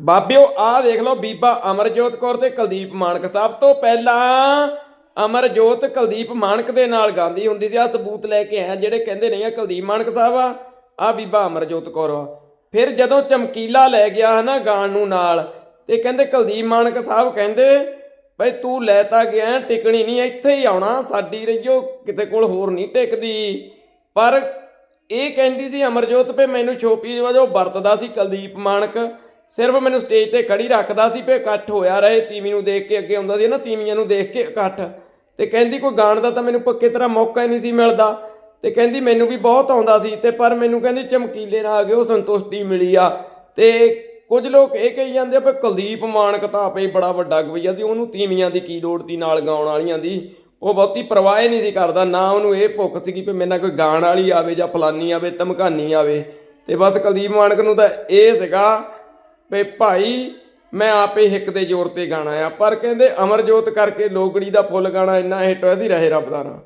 ਬਾਬਿਓ, ਆਹ ਦੇਖ ਲਓ ਬੀਬਾ ਅਮਰਜੋਤ ਕੌਰ ਤੇ ਕੁਲਦੀਪ ਮਾਨਕ ਸਭ ਤੋਂ ਪਹਿਲਾਂ ਅਮਰਜੋਤ ਕੁਲਦੀਪ ਮਾਨਕ ਦੇ ਨਾਲ ਗਾਉਂਦੀ ਹੁੰਦੀ ਸੀ। ਆ ਸਬੂਤ ਲੈ ਕੇ ਆਇਆ ਜਿਹੜੇ ਕਹਿੰਦੇ ਨਹੀਂ ਆ ਕੁਲਦੀਪ ਮਾਨਕ ਸਾਹਿਬ ਆ। ਆ ਬੀਬਾ ਅਮਰਜੋਤ ਕੌਰ ਆ। ਫਿਰ ਜਦੋਂ ਚਮਕੀਲਾ ਲੈ ਗਿਆ ਹਨਾ ਗਾਣ ਨੂੰ ਨਾਲ, ਤੇ ਕਹਿੰਦੇ ਕੁਲਦੀਪ ਮਾਨਕ ਸਾਹਿਬ ਕਹਿੰਦੇ, ਬਈ ਤੂੰ ਲੈ ਤਾਂ ਗਿਆ, ਟਿਕਣੀ ਨਹੀਂ, ਇੱਥੇ ਹੀ ਆਉਣਾ, ਸਾਡੀ ਰਹੀਓ, ਕਿਤੇ ਕੋਲ ਹੋਰ ਨਹੀਂ ਟਿਕਦੀ। ਪਰ ਇਹ ਕਹਿੰਦੀ ਸੀ ਅਮਰਜੋਤ ਪੇ ਮੈਨੂੰ ਛੋਪੀ ਵਜੋਂ ਵਰਤਦਾ ਸੀ ਕੁਲਦੀਪ ਮਾਨਕ ਸਿਰਫ ਮੈਨੂੰ ਸਟੇਜ ਤੇ ਖੜੀ ਰੱਖਦਾ ਸੀ ਪੇ ਇਕੱਠ ਹੋਇਆ ਰਹੇ, ਤੀਵੀ ਨੂੰ ਦੇਖ ਕੇ ਅੱਗੇ ਆਉਂਦਾ ਸੀ ਨਾ, ਤੀਵੀਆਂ ਨੂੰ ਦੇਖ ਕੇ ਇਕੱਠ। ਤੇ ਕਹਿੰਦੀ, ਕੋਈ ਗਾਣ ਦਾ ਤਾਂ ਮੈਨੂੰ ਪੱਕੇ ਤਰ੍ਹਾਂ ਮੌਕਾ ਹੀ ਨਹੀਂ ਸੀ ਮਿਲਦਾ। ਤੇ ਕਹਿੰਦੀ, ਮੈਨੂੰ ਵੀ ਬਹੁਤ ਆਉਂਦਾ ਸੀ। ਤੇ ਪਰ ਮੈਨੂੰ ਕਹਿੰਦੀ, ਚਮਕੀਲੇ ਨਾਲ ਆ ਗਏ ਉਹ ਸੰਤੁਸ਼ਟੀ ਮਿਲੀ ਆ। ਤੇ ਕੁਝ ਲੋਕ ਇਹ ਕਹੀ ਜਾਂਦੇ ਆ ਵੀ ਕੁਲਦੀਪ ਮਾਨਕ ਤਾਂ ਆਪੇ ਬੜਾ ਵੱਡਾ ਗਵਈਆ ਸੀ। ਉਹਨੂੰ ਤੀਵੀਆਂ ਦੀ ਕੀ ਲੋੜ ਸੀ ਨਾਲ ਗਾਉਣ ਵਾਲੀਆਂ ਦੀ? ਉਹ ਬਹੁਤੀ ਪਰਵਾਹ ਨਹੀਂ ਸੀ ਕਰਦਾ। ਨਾ ਉਹਨੂੰ ਇਹ ਭੁੱਖ ਸੀਗੀ ਵੀ ਮੇਰੇ ਨਾਲ ਕੋਈ ਗਾਣ ਵਾਲੀ ਆਵੇ ਜਾਂ ਫਲਾਨੀ ਆਵੇ, ਧਮਕਾਨੀ ਆਵੇ। ਤੇ ਬਸ ਕੁਲਦੀਪ ਮਾਨਕ ਨੂੰ ਤਾਂ ਇਹ ਸੀਗਾ ਵੀ ਭਾਈ, ਮੈਂ ਆਪੇ ਹਿੱਕ ਦੇ ਜ਼ੋਰ ਤੇ ਗਾਣਾ ਆ। ਪਰ ਕਹਿੰਦੇ ਅਮਰਜੋਤ ਕਰਕੇ ਲੋਕੜੀ ਦਾ ਫੁੱਲ ਗਾਣਾ ਇੰਨਾ ਹਿੱਟ ਹੋਇਆ ਸੀ, ਰਹੇ ਰੱਬ ਦਾ ਨਾਂ।